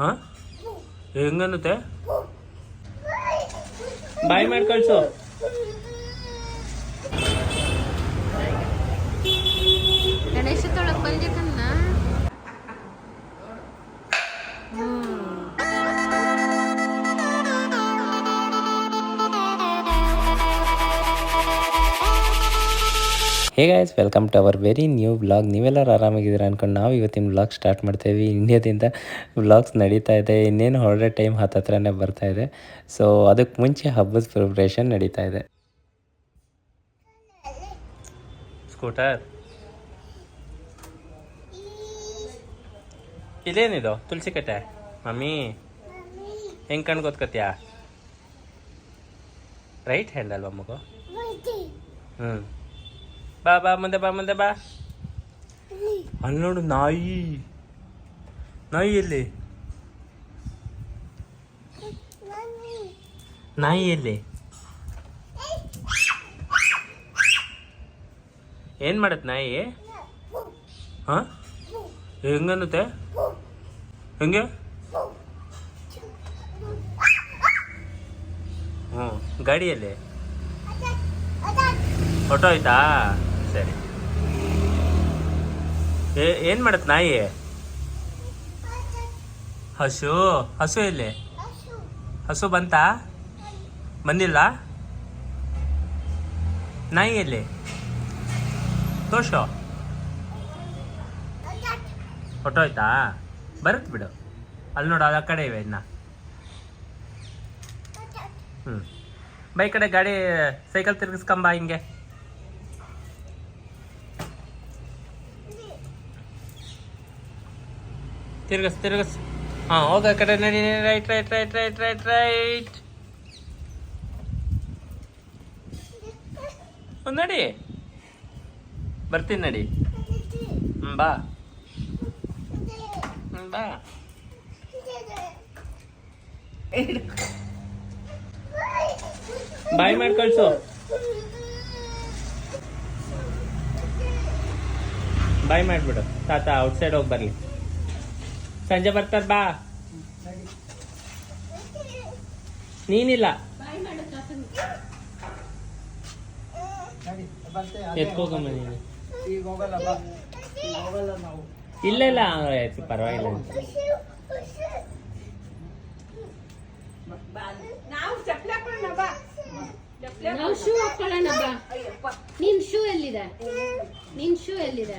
ಹಾಂ? ಹೆಂಗನ್ನುತ್ತೆ? ಬಾಯ್ ಮಾಡಿ ಕಳ್ಸು. ಗಣೇಶ ತೊಳಕ್ ಬಂದಿದ್ದನ್ನ hey guys welcome to our very new vlog ನೀವೆಲ್ಲರೂ ಆರಾಮಾಗಿದ್ದೀರ ಅನ್ಕೊಂಡು ನಾವು ಇವತ್ತಿನ ವ್ಲಾಗ್ ಸ್ಟಾರ್ಟ್ ಮಾಡ್ತೇವೆ. ಇಂಡಿಯಾದಿಂದ ವ್ಲಾಗ್ಸ್ ನಡೀತಾ ಇದೆ. ಇನ್ನೇನು ಹೊರಡೋ ಟೈಮ್ ಹತ್ತತ್ರನೇ ಬರ್ತಾ ಇದೆ. ಸೊ ಅದಕ್ಕೆ ಮುಂಚೆ ಹಬ್ಬದ ಪ್ರಿಪ್ರೇಷನ್ ನಡೀತಾ ಇದೆ. ಸ್ಕೂಟರ್ ಇದೇನಿದು ತುಳಸಿ ಕಟ್ಟೆ? ಮಮ್ಮಿ. ಹೆಂಗ್ ಕಣ್ ಗೊತ್ಕತ್ಯಾ ರೈಟ್ ಹ್ಯಾಂಡ್ ಅಲ್ವಾ ಮಗು? ಹ್ಞೂ ಬಾ ಬಾ ಮುಂದೆ ಬಾ ಮುಂದೆ ಬಾ. ಅಲ್ಲಿ ನೋಡು ನಾಯಿ. ನಾಯಿ ಎಲ್ಲಿ? ನಾಯಿ ಎಲ್ಲಿ? ಏನು ಮಾಡತ್ ನಾಯಿ? ಹಾಂ? ಹೆಂಗನ್ನುತ್ತೆ? ಹೆಂಗೆ? ಹ್ಞೂ ಗಾಡಿಯಲ್ಲಿ. ಆಟೋ ಆಯ್ತಾ ಸರಿ ಏನ್ ಮಾಡತ್ ನಾಯಿ? ಹಸು ಹಸು ಎಲ್ಲಿ? ಹಸು ಬಂತಾ? ಬಂದಿಲ್ಲ ನಾಯಿ ಎಲ್ಲಿ? ತೋಷ ಹೊಟ್ಟೋಯ್ತಾ ಬರುತ್ತೆ ಬಿಡು. ಅಲ್ಲಿ ನೋಡು, ಅದು ಆ ಕಡೆ ಇವೆ ಇನ್ನ. ಹ್ಮ್. ಬೈ ಕಡೆ ಗಾಡಿ, ಸೈಕಲ್ ತಿರ್ಗಿಸ್ಕೊಂಬ ಹಿಂಗೆ. ತಿರ್ಗಸ್ ತಿರ್ಗಸ್. ಹಾಂ, ಹೋಗ ಕಡೆ. ನಡಿ right right right right right right. ನಡಿ. ಬರ್ತೀನಿ ನಡಿ. ಬಾ. ಬಾ. ಬಾಯ್ ಮಾಡಿ ಬಾಯ್ ಮಾಡ್ಬಿಡು. ತಾತ ಔಟ್ಸೈಡ್ ಹೋಗಿ ಬರ್ಲಿ ಸಂಜೆ ಬರ್ತಾರ ಬಾ. ನೀನಿಲ್ಲ? ಇಲ್ಲ ಇಲ್ಲ ಆಯ್ತು, ಪರವಾಗಿಲ್ಲ ನಾವು ಶೂ ಬಾ. ನಿನ್ ಶೂ ಎಲ್ಲಿದೆ? ನಿನ್ ಶೂ ಎಲ್ಲಿದೆ?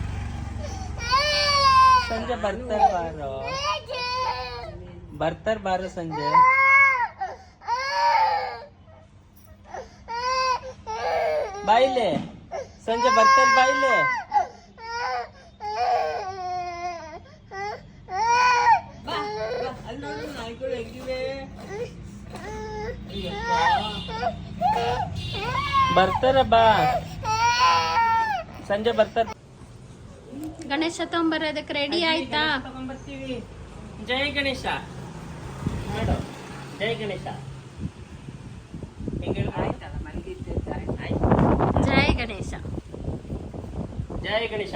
ಸಂಜೆ ಬರ್ತಾರ ಬಾರೋ? ಬರ್ತಾರ ಬಾರೋ ಸಂಜೆ? ಬಾಯಿಲೆ ಸಂಜೆ ಬರ್ತಾರ ಬಾಯಿಲೆ ಬರ್ತಾರ ಬಾ. ಸಂಜೆ ಬರ್ತಾರ. ಗಣೇಶ ತಗೊಂಬರೋದಕ್ಕೆ ರೆಡಿ ಆಯ್ತಾ? ತಗೊಂಡ್ಬರ್ತೀವಿ ಜೈ ಗಣೇಶ. ಮಾಡು ಜೈ ಗಣೇಶ. ಹೆಂಗೆ ಹೇಳು? ಆಯ್ತು. ಜೈ ಗಣೇಶ. ಜಯ ಗಣೇಶ.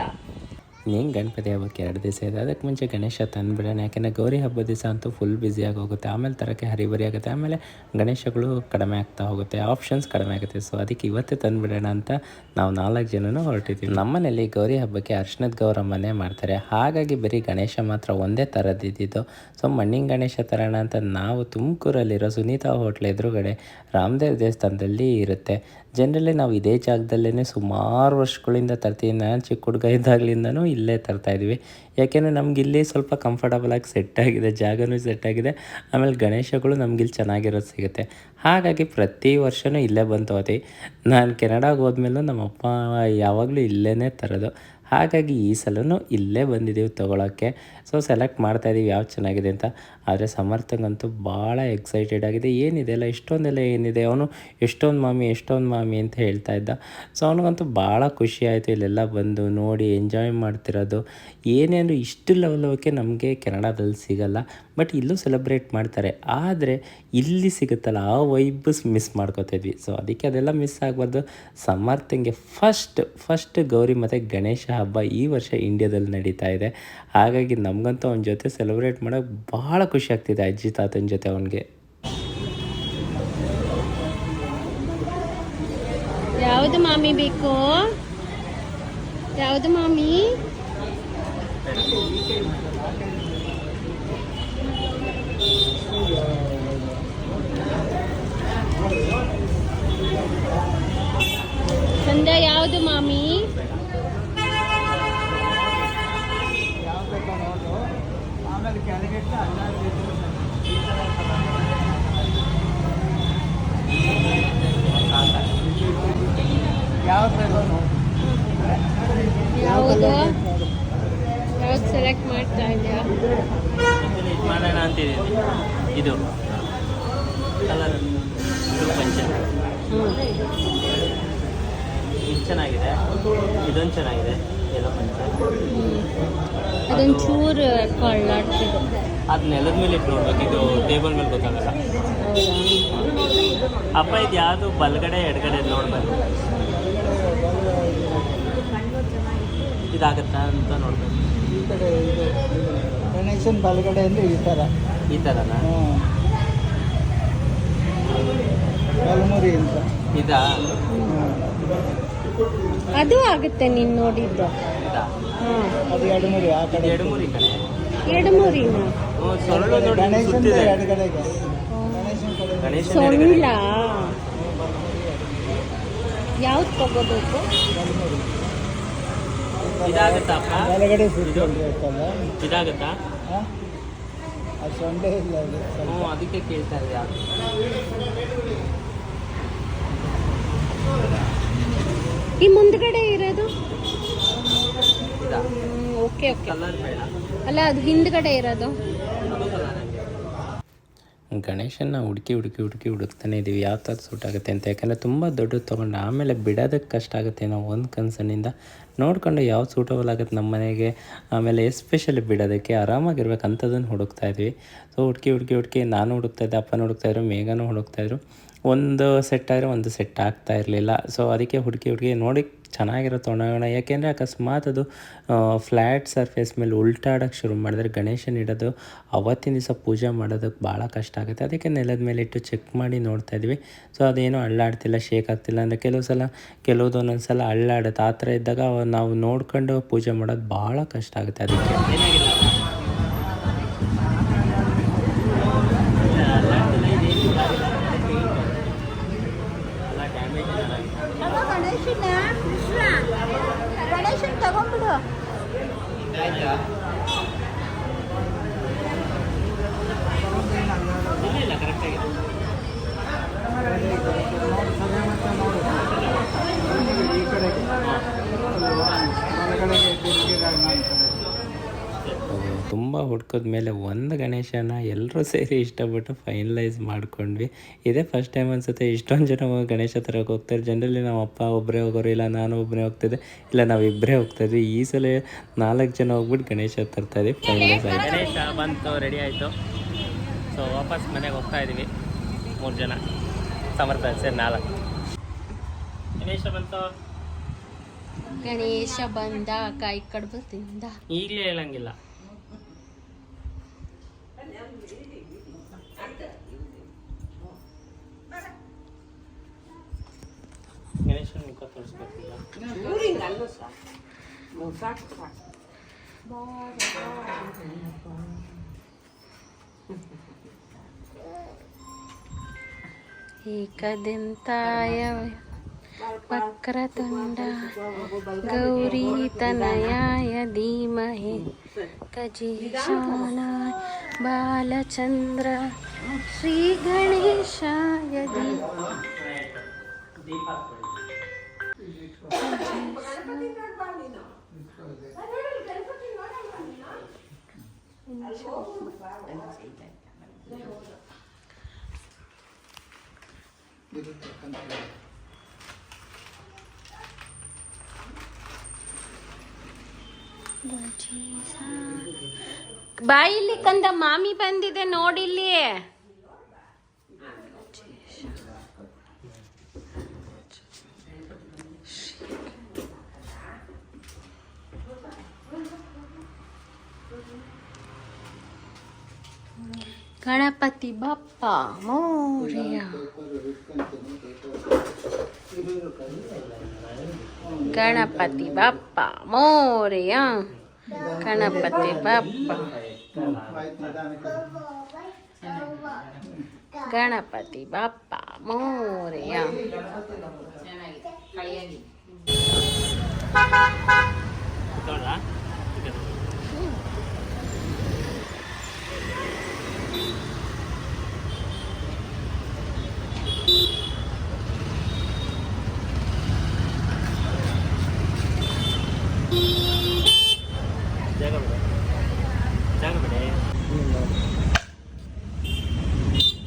ಇನ್ನೇನು ಗಣಪತಿ ಹಬ್ಬಕ್ಕೆ ಎರಡು ದಿವಸ ಇದೆ. ಅದಕ್ಕೆ ಮುಂಚೆ ಗಣೇಶ ತಂದುಬಿಡೋಣ. ಯಾಕೆಂದರೆ ಗೌರಿ ಹಬ್ಬದ ದಿವಸ ಅಂತೂ ಫುಲ್ ಬ್ಯುಸಿಯಾಗಿ ಹೋಗುತ್ತೆ ಆಮೇಲೆ ತರೋಕ್ಕೆ ಹರಿಬರಿ ಆಗುತ್ತೆ. ಆಮೇಲೆ ಗಣೇಶಗಳು ಕಡಿಮೆ ಆಗ್ತಾ ಹೋಗುತ್ತೆ. ಆಪ್ಷನ್ಸ್ ಕಡಿಮೆ ಆಗುತ್ತೆ. ಸೊ ಅದಕ್ಕೆ ಇವತ್ತೇ ತಂದುಬಿಡೋಣ ಅಂತ ನಾವು ನಾಲ್ಕು ಜನನೂ ಹೊರಟಿದ್ದೀವಿ. ನಮ್ಮನೇಲಿ ಗೌರಿ ಹಬ್ಬಕ್ಕೆ ಅರ್ಶನದ ಗೌರಮ್ಮನೇ ಮಾಡ್ತಾರೆ. ಹಾಗಾಗಿ ಬರೀ ಗಣೇಶ ಮಾತ್ರ ಒಂದೇ ಥರದ್ದಿದ್ದು ಸೊ ಮಣ್ಣಿನ ಗಣೇಶ ತರೋಣ ಅಂತ ನಾವು ತುಮಕೂರಲ್ಲಿರೋ ಸುನೀತಾ ಹೋಟ್ಲ್ ಎದುರುಗಡೆ ರಾಮದೇವ್ ದೇವಸ್ಥಾನದಲ್ಲಿ ಇರುತ್ತೆ. ಜನರಲಿ ನಾವು ಇದೇ ಜಾಗದಲ್ಲೇ ಸುಮಾರು ವರ್ಷಗಳಿಂದ ತರ್ತೀವಿ. ನಾನು ಚಿಕ್ಕ ಹುಡುಗ ಇದ್ದಾಗಲಿಂದನೂ ಇಲ್ಲೇ ತರ್ತಾ ಇದ್ವಿ ಯಾಕೆಂದರೆ ನಮ್ಗೆ ಇಲ್ಲಿ ಸ್ವಲ್ಪ ಕಂಫರ್ಟಬಲಾಗಿ ಸೆಟ್ ಆಗಿದೆ, ಜಾಗನೂ ಸೆಟ್ ಆಗಿದೆ. ಆಮೇಲೆ ಗಣೇಶಗಳು ನಮ್ಗಿಲ್ಲಿ ಚೆನ್ನಾಗಿರೋದು ಸಿಗುತ್ತೆ. ಹಾಗಾಗಿ ಪ್ರತಿ ವರ್ಷವೂ ಇಲ್ಲೇ ಬಂದು ಹೋದಿ ನಾನು ಕೆನಡಾಗೆ ಹೋದ್ಮೇಲೂ ನಮ್ಮ ಅಪ್ಪ ಯಾವಾಗಲೂ ಇಲ್ಲೇ ತರೋದು. ಹಾಗಾಗಿ ಈ ಸಲವೂ ಇಲ್ಲೇ ಬಂದಿದ್ದೀವಿ ತೊಗೊಳಕ್ಕೆ. ಸೊ ಸೆಲೆಕ್ಟ್ ಮಾಡ್ತಾಯಿದ್ದೀವಿ ಯಾವ್ದು ಚೆನ್ನಾಗಿದೆ ಅಂತ. ಆದರೆ ಸಮರ್ಥಂಗಂತೂ ಭಾಳ ಎಕ್ಸೈಟೆಡ್ ಆಗಿದೆ. ಏನಿದೆಲ್ಲ ಇಷ್ಟೊಂದೆಲ್ಲ ಏನಿದೆ? ಅವನು ಎಷ್ಟೊಂದು ಮಾಮಿ ಎಷ್ಟೊಂದು ಮಾಮಿ ಅಂತ ಹೇಳ್ತಾ ಇದ್ದ. ಸೊ ಅವನಿಗಂತೂ ಭಾಳ ಖುಷಿ ಆಯಿತು ಇಲ್ಲೆಲ್ಲ ಬಂದು ನೋಡಿ ಎಂಜಾಯ್ ಮಾಡ್ತಿರೋದು. ಏನೇನು ಇಷ್ಟು ಲೆವೆಲೋಕೆ ನಮಗೆ ಕೆನಡಾದಲ್ಲಿ ಸಿಗಲ್ಲ ಬಟ್ ಇಲ್ಲೂ ಸೆಲೆಬ್ರೇಟ್ ಮಾಡ್ತಾರೆ. ಆದರೆ ಇಲ್ಲಿ ಸಿಗುತ್ತಲ್ಲ, ಆ ವೈಬ್ಸ್ ಮಿಸ್ ಮಾಡ್ಕೋತಿದ್ವಿ ಸೊ ಅದಕ್ಕೆ ಅದೆಲ್ಲ ಮಿಸ್ ಆಗಬಾರ್ದು. ಸಮರ್ಥಂಗೆ ಫಸ್ಟ್ ಫಸ್ಟ್ ಗೌರಿ ಮತ್ತು ಗಣೇಶ ಹಬ್ಬ ಈ ವರ್ಷ ಇಂಡಿಯಾದಲ್ಲಿ ನಡೀತಾ ಇದೆ. ಹಾಗಾಗಿ ನಮಗಂತೂ ಅವನ ಜೊತೆ ಸೆಲೆಬ್ರೇಟ್ ಮಾಡೋಕ್ಕೆ ಭಾಳ ಖುಷಿ ಆಗ್ತಿದೆ ಅಜ್ಜಿ ತಾತನ ಜೊತೆ ಅವನಿಗೆ. ಯಾವುದು ಮಾಮಿ ಬೇಕು? ಯಾವುದು ಮಾಮಿ? ಚಂದ ಯಾವುದು ಮಾಮಿ ಯಾವುದು ಯಾವ್ದು ಸೆಲೆಕ್ಟ್ ಮಾಡ್ತಾ ಇದೆಯಾ ಮಾಡೋಣ ಅಂತಿದ್ದೀನಿ ಇದು. ಕಲರ್ ಇದು ಪಂಚ. ಇದು ಚೆನ್ನಾಗಿದೆ. ಇದೊಂದು ಚೆನ್ನಾಗಿದೆ. ಎಲ್ಲ ಪಂಚ. ಅದೊಂದು ಚೂರು ಕೊಳ್ಳಾಡ್ತಿದೆ ಅದು ನೆಲದ ಮೇಲೆ ಇಟ್ಟು ನೋಡ್ಬೇಕು ಇದು ಟೇಬಲ್ ಮೇಲೆ ಗೊತ್ತಾಗಲ್ಲ. ಅಪ್ಪ ಇದು ಯಾವುದು? ಬಲಗಡೆ ಎಡಗಡೆ ನೋಡ್ಬೇಕು. ಇದಾಗತ್ತಾ ಅಂತ ನೋಡ್ಬೇಕು. ಈ ಕಡೆ ಇದು. ಗಣೇಶನ್ ಬಲಗಡೆ ಅಂದ್ರೆ ಈ ಥರ ಈ ಥರನಾ. ಅಂತ. ಇದಾ? ಅದು ಆಗುತ್ತೆ ನೀನು ನೋಡಿದ್ದು. ಹಾಂ ಅದು ಎಡಮುರಿ ಆ ಕಡೆ. ಎಡಮುರಿ ಕಡೆ? ಎಡಮೂರಿನ ಹ್ಞೂ ನೋಡಿ ಗಣೇಶನ್ ಸುತ್ತಿದೆ. ಎಡಗಡೆಗೆ ಗಣೇಶನ್ ಕಡೆ ಗಣೇಶ ಸೊಳ್ಳ? ಯಾವ್ದು ತಗೋಬೇಕು? ಇದಾಗತ್ತಾ ಇದಾಗತ್ತಾ? ಅದು ಸೊಂಡೆ ಇಲ್ಲ ಅದು ಸ್ವಲ್ಪ. ಅದಕ್ಕೆ ಕೇಳ್ತಾ ಇದೆ ಯಾವುದು ಈ ಮುಂದ್ಗಡೆ ಇರೋದು? ಇದಾ? Okay okay. ಕಲರ್ ಬೇಡ. ಅಲ್ಲ ಅದು ಹಿಂದ್ಗಡೆ ಇರೋದು. ಅದು ಕಲರ್ ಗಣೇಶನ ಹುಡುಕಿ ಹುಡುಕಿ ಹುಡುಕಿ ಹುಡುಕ್ತಾನೆ ಇದ್ದೀವಿ ಯಾವ ಥರ ಸೂಟ್ ಆಗುತ್ತೆ ಅಂತ. ಯಾಕಂದರೆ ತುಂಬ ದೊಡ್ಡದು ತೊಗೊಂಡು ಆಮೇಲೆ ಬಿಡೋದಕ್ಕೆ ಕಷ್ಟ ಆಗುತ್ತೆ ನಾವು ಒಂದು ಕನ್ಸನ್ನಿಂದ ನೋಡಿಕೊಂಡು ಯಾವ ಸೂಟಬಲ್ ಆಗುತ್ತೆ ನಮ್ಮ ಮನೆಗೆ. ಆಮೇಲೆ ಎಸ್ಪೆಷಲಿ ಬಿಡೋದಕ್ಕೆ ಆರಾಮಾಗಿರ್ಬೇಕು ಅಂಥದ್ದನ್ನು ಹುಡುಕ್ತಾ ಇದ್ವಿ. ಸೊ ಹುಡುಕಿ ಹುಡುಕಿ ಹುಡುಕಿ ನಾನು ಹುಡುಕ್ತಾ ಇದ್ದೆ, ಅಪ್ಪನ ಹುಡುಕ್ತಾ ಇದ್ರು, ಮೇಘನೂ ಹುಡುಕ್ತಾ ಇದ್ರು. ಒಂದು ಸೆಟ್ ಆದರೆ ಒಂದು ಸೆಟ್ ಆಗ್ತಾ ಇರಲಿಲ್ಲ. ಸೊ ಅದಕ್ಕೆ ಹುಡುಕಿ ಹುಡುಕಿ ನೋಡಿ ಚೆನ್ನಾಗಿರೋ ತೊಗೊಳೋಣ ಯಾಕೆಂದರೆ ಅಕಸ್ಮಾತ್ ಅದು ಫ್ಲ್ಯಾಟ್ ಸರ್ಫೇಸ್ ಮೇಲೆ ಉಲ್ಟಾಡೋಕ್ಕೆ ಶುರು ಮಾಡಿದ್ರೆ ಗಣೇಶನ ಇಡೋದು, ಅವತ್ತಿನ ದಿವಸ ಪೂಜೆ ಮಾಡೋದಕ್ಕೆ ಭಾಳ ಕಷ್ಟ ಆಗುತ್ತೆ. ಅದಕ್ಕೆ ನೆಲದ ಮೇಲೆ ಇಟ್ಟು ಚೆಕ್ ಮಾಡಿ ನೋಡ್ತಾ ಇದ್ವಿ. ಸೊ ಅದೇನೋ ಅಳ್ಳಾಡ್ತಿಲ್ಲ ಶೇಕ್ ಆಗ್ತಿಲ್ಲ. ಅಂದರೆ ಕೆಲವು ಸಲ, ಕೆಲವೊಂದು ಒಂದೊಂದು ಸಲ ಅಳ್ಳಾಡುತ್ತೆ ಆ ಥರ ಇದ್ದಾಗ ನಾವು ನೋಡ್ಕೊಂಡು ಪೂಜೆ ಮಾಡೋದು ಭಾಳ ಕಷ್ಟ ಆಗುತ್ತೆ ಅದಕ್ಕೆ. ಬಲಗಡೆಗೆ ತುಂಬ ಹುಡ್ಕೋದ ಮೇಲೆ ಒಂದು ಗಣೇಶನ ಎಲ್ಲರೂ ಸೇರಿ ಇಷ್ಟಪಟ್ಟು ಫೈನಲೈಸ್ ಮಾಡ್ಕೊಂಡ್ವಿ. ಇದೇ ಫಸ್ಟ್ ಟೈಮ್ ಅನ್ಸುತ್ತೆ, ಇಷ್ಟೊಂದು ಜನ ಗಣೇಶ ತರಕ್ಕೆ ಹೋಗ್ತಾರೆ. ಜನರಲಿ ನಮ್ಮ ಅಪ್ಪ ಒಬ್ಬರೇ ಹೋಗೋರು ಇಲ್ಲ, ನಾನು ಒಬ್ಬನೇ ಹೋಗ್ತಿದ್ದೆ. ಇಲ್ಲ, ನಾವು ಇಬ್ಬರೇ ಹೋಗ್ತಾಯಿದ್ವಿ ಈ ಸಲ ನಾಲ್ಕು ಜನ ಹೋಗ್ಬಿಟ್ಟು ಗಣೇಶ ತರ್ತಾ ಇದ್ವಿ ಫೈನಲೈಸ್ ಆಯಿತು. ಗಣೇಶ ಬಂತು ರೆಡಿ ಆಯಿತು. ಸೊ ವಾಪಸ್ ಮನೆಗೆ ಹೋಗ್ತಾ ಇದ್ದೀವಿ ಮೂರು ಜನ. ಸಮರ್ಥ ಸರ್ ನಾಲ್ಕು ಗಣೇಶ ಬಂತು. ಗಣೇಶ ಬಂದ ಕಾಯಿ ಕಡುಬು ತಿಂದ. ಈಗಲೇ ಹೇಳಂಗಿಲ್ಲ. ಗಣೇಶನ ಮುಖ ತೋರಿಸ್ಬೇಕಿಲ್ಲ. ಏಕದಂತಾಯ ವಕ್ರತುಂಡ एकदन्ताय वक्रतुण्डा गौरीतनयाय धीमहे तजीशानाय बालचंद्र श्रीगणेशाय दी ಬಾ ಇಲ್ಲಿ ಕಂದ ಮಾಮಿ ಬಂದಿದೆ ನೋಡಿಲ್ಲಿ. ಗಣಪತಿ ಬಪ್ಪ ಮೋರಿಯ. ಗಣಪತಿ ಬಪ್ಪ ಮೋರಿಯ ಗಣಪತಿ ಬಪ್ಪ. ಗಣಪತಿ ಬಪ್ಪ ಮೋರಿಯ ಜಾಗ ಬಿಡು ಜಾಗ ಬಿಡೆ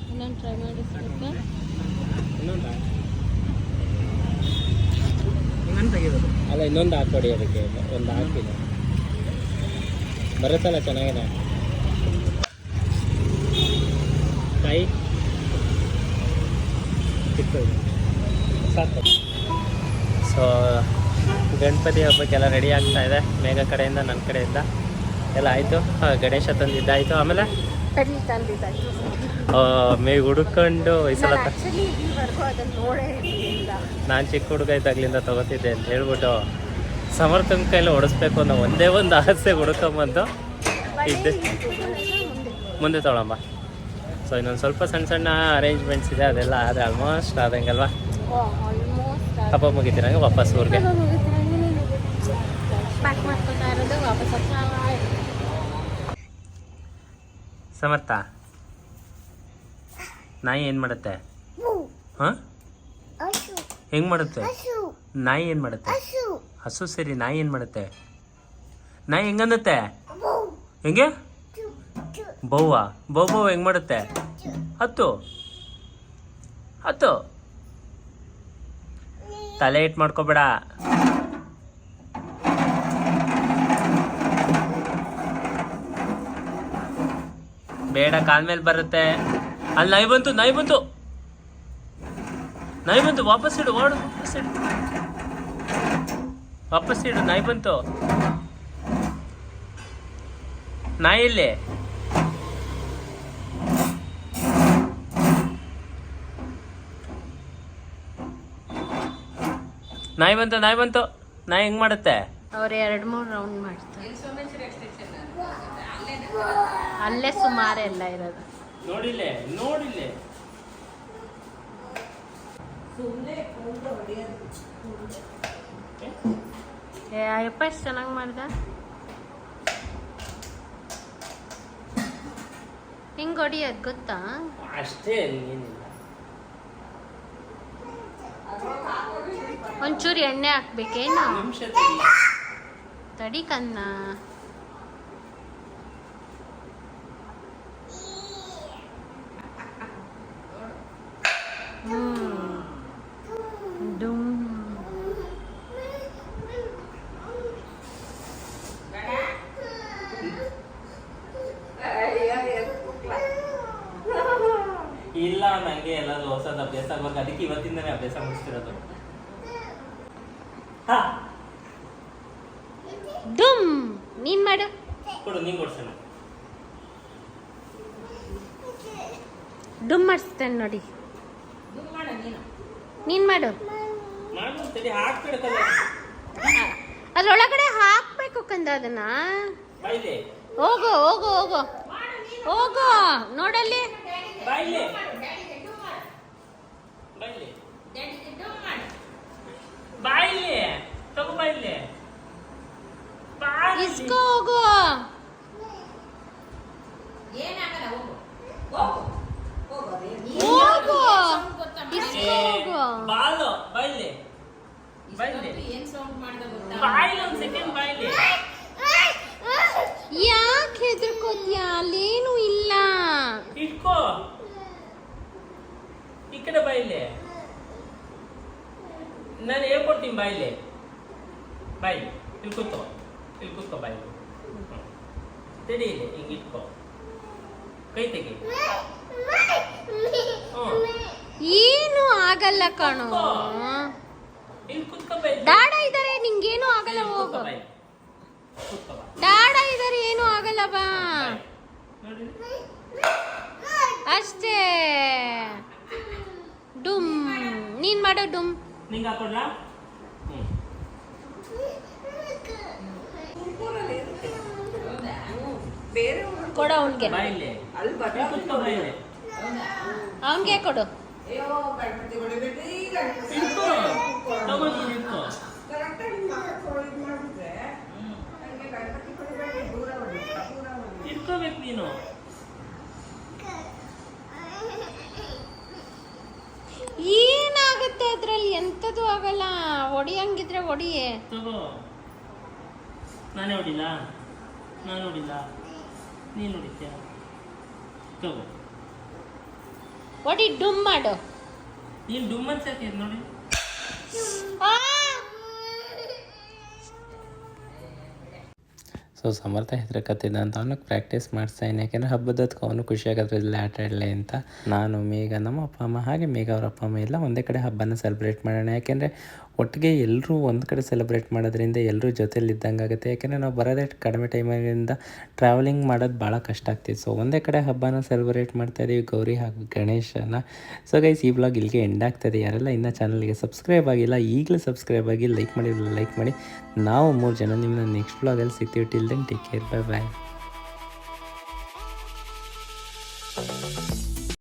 ಇನ್ನೊಂದು ಟ್ರೈ ಮಾಡಿ ಸ್ವಲ್ಪ ಇನ್ನೊಂದಾ ಇನ್ನೊಂದು ತೆಗಿಬೋದು ಅಲ್ಲ ಇನ್ನೊಂದು ಹಾಕ್ಕೊಡಿ ಅದಕ್ಕೆ. ಒಂದು ಹಾಕಿದೆ ಬರುತ್ತಲ್ಲ, ಚೆನ್ನಾಗಿದೆ. ಕೈ. ಸಾಕು. ಸೊ ಗಣಪತಿ ಹಬ್ಬಕ್ಕೆಲ್ಲ ರೆಡಿ ಆಗ್ತಾ ಇದೆ. ಮೇಘ ಕಡೆಯಿಂದ ನನ್ನ ಕಡೆಯಿಂದ. ಎಲ್ಲ ಆಯಿತು? ಗಣೇಶ ತಂದಿದ್ದಾಯಿತು ಆಮೇಲೆ? ಮೇ ಹುಡುಕೊಂಡು ಈ ಸಲ ನಾನು ಚಿಕ್ಕ ಹುಡುಗ ಇದ್ದಾಗ್ಲಿಂದ ತಗೋತಿದ್ದೆ ಅಂತ ಹೇಳ್ಬಿಟ್ಟು ಸಮರ್ಥನ ಕೈಲಿ ಹೊಡಿಸ್ಬೇಕು ಅನ್ನೋ ಒಂದೇ ಒಂದು ಆಸೆ ಹುಡ್ಕೊಂಬಂದು ಇದ್ದೆ. ಮುಂದೆ. ತೊಗೊಳಮ್ಮ. ಸೊ ಇನ್ನೊಂದು ಸ್ವಲ್ಪ ಸಣ್ಣ ಸಣ್ಣ ಅರೇಂಜ್ಮೆಂಟ್ಸ್ ಇದೆ ಅದೆಲ್ಲ ಆದರೆ ಆಲ್ಮೋಸ್ಟ್ ಆದಂಗಲ್ವಾ? ಹಬ್ಬ ಮುಗಿತೀರಂಗೆ ವಾಪಸ್ ಊರಿಗೆ ಪ್ಯಾಕ್ ಮಾಡ್ಕೊತಾ ಇರೋದು ವಾಪಸ್ ಹೋಗ್ತಾ ಸಮರ್ಥ ನಾಯಿ ಏನು ಮಾಡುತ್ತೆ? ಹಾಂ. ಹೆಂಗ್ ಮಾಡುತ್ತೆ? ನಾಯಿ ಏನು ಮಾಡುತ್ತೆ? ಹಸು. ಸರಿ ನಾಯಿ ಏನು ಮಾಡುತ್ತೆ? ನಾಯಿ ಹೆಂಗಂದತ್ತೆ ಹೆಂಗೆ? ಬೌವ. ಬೌ ಬೌ ಹೆಂಗ್ ಮಾಡುತ್ತೆ? ಹತ್ತು. ಹತ್ತು. ತಲೆ ಇಟ್ ಮಾಡ್ಕೋಬೇಡ. ಬೇಡ, ಕಾಲ್ ಮೇಲೆ ಬರುತ್ತೆ. ಅಲ್ಲಿ ನಾಯಿ ಬಂತು ನಾಯಿ ಬಂತು. ನಾಯಿ ಬಂತು, ವಾಪಸ್ ಇಡು, ಓಡು, ವಾಪಸ್ ಇಡು. ವಾಪಸ್ ಇಡು, ನಾಯಿ ಬಂತು. ನಾಯಿ ಇಲ್ಲಿ. ನಾಯಿ ಬಂತು ನಾಯಿ ಬಂತು. ನಾಯಿ ಹೆಂಗ್ ಮಾಡುತ್ತೆ? ಅವ್ರು ಎರಡು ಮೂರು ರೌಂಡ್ ಮಾಡ್ತಾರೆ. ಅಲ್ಲೇ ಸುಮಾರು ಎಲ್ಲ ಇರೋದು. ನೋಡಿಲ್ಲೇ ಅಯ್ಯಪ್ಪ ಎಷ್ಟು ಚೆನ್ನಾಗಿ ಮಾಡ್ದ? ಹಿಂಗ್ ಹೊಡಿಯೋದು ಗೊತ್ತಾ? ಅಷ್ಟೇ ಒಂಚೂರು ಎಣ್ಣೆ ಹಾಕ್ಬೇಕೇನು? ತಡಿ ಕನ್ನ ಡುಮ್ ಇಲ್ಲ ನಂಗೆ ಎಲ್ಲಾದ್ರೂ ಹೊಸದು ಅಭ್ಯಾಸ ಆಗ್ಬೇಕು ಅದಕ್ಕೆ ಇವತ್ತಿಂದನೇ ಅಭ್ಯಾಸ ಮುಗಿಸ್ತಿರೋದು. ಹಾ. ಡುಮ್ ನೀನ್ ಮಾಡು. ಕೊಡು ನೀನ್ ಕೊಡ್ಸೋಣ ಡುಮ್ ಮಾಡಿಸ್ತೇನೆ ನೋಡಿ ನೀನ್ ಮಾಡು ಮಾಡು ಸರಿ ಹಾಕ್ಬಿಡ್ತಲ್ಲ ಅ- ಅದ್ರೊಳಗಡೆ ಹಾಕ್ಬೇಕು ಕಂದ ಅದನ್ನ. ಹೋಗು ಹೋಗು ಹೋಗು. ಹೋಗು ನೋಡಲ್ಲಿ. ಇಸ್ಕೋ ಹೋಗು. ಹೋಗು. ಇಸ್ಕೋ ಹೋಗು. ಬಾಲು. ಬಾಯ್ಲೆ. ಗೊತ್ತಾ? ಬಾಯ್ಲೆ ಒಂದ್ ಸೆಕೆಂಡ್ ಬಾಯ್ಲೆ. ಯಾಕೆ ಹೆದರ್ಕೋದ್ಯಾ ಅಲ್ಲೇನು ಇಲ್ಲ. ಇಟ್ಕೋ. ಈ ಕಡೆ ಬಾಯಿಲೆ. ನಾನು ಹೇಳ್ಕೊಡ್ತೀನಿ ಬಾಯಿಲೆ. ಬಾಯಿ ಇಲ್ಲಿ ಕೂತ್ಕೋ ಇಲ್ಲಿ ಕೂತ್ಕೋ ಬಾಯಿ. ತಡಿ ಇಲ್ಲಿ ಹಿಂಗೆ ಇಟ್ಕೋ. ಕೈ ತೆಗಿ. ಏನು ಆಗಲ್ಲ ಕಣೋ. ಡಾಡ ಇದಾರೆ ನಿಂಗೇನು ಆಗಲ್ಲ ಹೋಗು. ದಾಡ ಬಾ ಡಾಡ ಇದಾರೆ ಏನು ಆಗಲ್ಲ ಬಾ. ಅಷ್ಟೇ. ಡುಮ್. ನೀನ್ ಮಾಡೋ ಡುಮ್. ನಿಂಗೆ ಹಾಕೊಡ್ಲಾ? ಹ್ಞೂ ಕೊಡು ಅವನ್ಗೆ. ಅವನ್ಗೆ ಕೊಡು. ಇಟ್ಕೋಬೇಕು ನೀನು. ಏನಾಗುತ್ತೆ ಅದ್ರಲ್ಲಿ? ಎಂತದು ಆಗಲ್ಲ. ಹೊಡಿಯಂಗಿದ್ರೆ ಹೊಡಿಯೇ. ತಗೋ. ನಾನೇ ಹೊಡಿಲ್ಲ. ನಾನು ಹೊಡಿಲ್ಲ ನೀನು ಹೊಡಿತೀಯ ತಗೋ. ಹೊಡಿ ಡುಮ್ ಮಾಡು. ನೀನು ಡುಮ್ಮನ್ ಅನ್ಸತ್ತೆ ನೋಡಿ! ಸೊ ಸಮರ್ಥ ಹೆದರಕತ್ತಿದ್ದ ಅಂತ ಅವನಿಗೆ ಪ್ರಾಕ್ಟೀಸ್ ಮಾಡಿಸ್ತಾಯಿನಿ ಯಾಕೆಂದರೆ ಹಬ್ಬದ ಹೊತ್ಗೆ ಅವನು ಖುಷಿಯಾಗತ್ತೆ ಇಲ್ಲಿ ಆಟ ಆಡಲಿ ಅಂತ. ನಾನು ಮೇಘ ನಮ್ಮ ಅಪ್ಪ ಅಮ್ಮ ಹಾಗೆ ಮೇಘ ಅವ್ರ ಅಪ್ಪ ಅಮ್ಮ ಎಲ್ಲ ಒಂದೇ ಕಡೆ ಹಬ್ಬನ ಸೆಲೆಬ್ರೇಟ್ ಮಾಡೋಣ. ಯಾಕೆಂದರೆ ಒಟ್ಟಿಗೆ ಎಲ್ಲರೂ ಒಂದು ಕಡೆ ಸೆಲೆಬ್ರೇಟ್ ಮಾಡೋದ್ರಿಂದ ಎಲ್ಲರೂ ಜೊತೆಲಿದ್ದಂಗೆ ಆಗುತ್ತೆ. ಯಾಕೆಂದರೆ ನಾವು ಬರೋದೇ ಕಡಿಮೆ ಟೈಮಿನಿಂದ ಟ್ರಾವೆಲಿಂಗ್ ಮಾಡೋದು ಭಾಳ ಕಷ್ಟ ಆಗ್ತಿತ್ತು. ಸೊ ಒಂದೇ ಕಡೆ ಹಬ್ಬನ ಸೆಲೆಬ್ರೇಟ್ ಮಾಡ್ತಾ ಮಾಡ್ತಾಯಿದ್ದೀವಿ ಗೌರಿ ಹಾಗೂ ಗಣೇಶನ. ಸೊ ಗೈಸ್ ಈ ಬ್ಲಾಗ್ ಇಲ್ಲಿಗೆ ಎಂಡ್ ಆಗ್ತದೆ. ಯಾರೆಲ್ಲ ಇನ್ನೂ ಚಾನಲ್ಗೆ ಸಬ್ಸ್ಕ್ರೈಬ್ ಆಗಿಲ್ಲ, ಈಗಲೇ ಸಬ್ಸ್ಕ್ರೈಬ್ ಆಗಿ ಲೈಕ್ ಮಾಡಿ ಲೈಕ್ ಮಾಡಿ. ನಾವು ಮೂರು ಜನ ನಿಮ್ಮನ್ನ ನೆಕ್ಸ್ಟ್ ಬ್ಲಾಗಲ್ಲಿ ಸಿಗ್ತೀವಿ. Till then take care bye bye